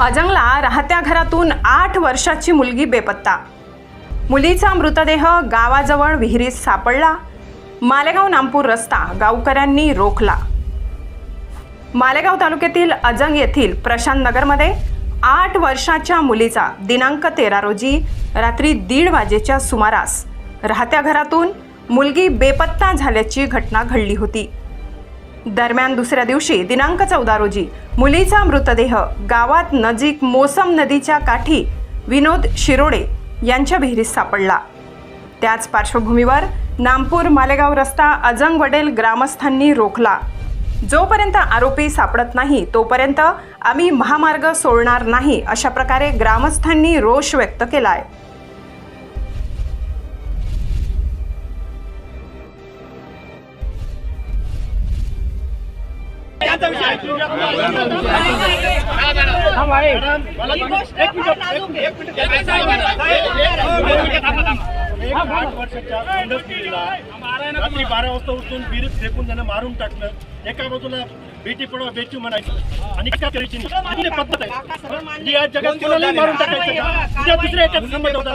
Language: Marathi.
अजंगला राहत्या घरातून आठ वर्षाची मुलगी बेपत्ता. मुलीचा मृतदेह गावाजवळ विहिरीत सापडला. मालेगाव नामपूर रस्ता गावकऱ्यांनी रोखला. मालेगाव तालुक्यातील अजंग येथील प्रशांत नगरमध्ये आठ वर्षाच्या मुलीचा दिनांक तेरा रोजी रात्री दीड वाजेच्या सुमारास राहत्या घरातून मुलगी बेपत्ता झाल्याची घटना घडली होती. दरम्यान दुसऱ्या दिवशी दिनांक चौदा रोजी मुलीचा मृतदेह गावात नजीक मोसम नदीच्या काठी विनोद शिरोडे यांच्या विहिरीत सापडला. त्याच पार्श्वभूमीवर नामपूर मालेगाव रस्ता अजंग वडेल ग्रामस्थांनी रोखला. जोपर्यंत आरोपी सापडत नाही तोपर्यंत आम्ही महामार्ग सोडणार नाही अशा प्रकारे ग्रामस्थांनी रोष व्यक्त केलाय एक आठ वर्षाच्या सुंदर मुलीला रात्री बारा वाजता उठून फेकून त्यानं मारून टाकलं. एका बाजूला बेटी पडवा बेटी म्हणायचं. आणि का करायची नाही. पद्धत आहे. या जगात कोणालाही मारून टाकायचं दुसऱ्या एकाचा संबंध होता.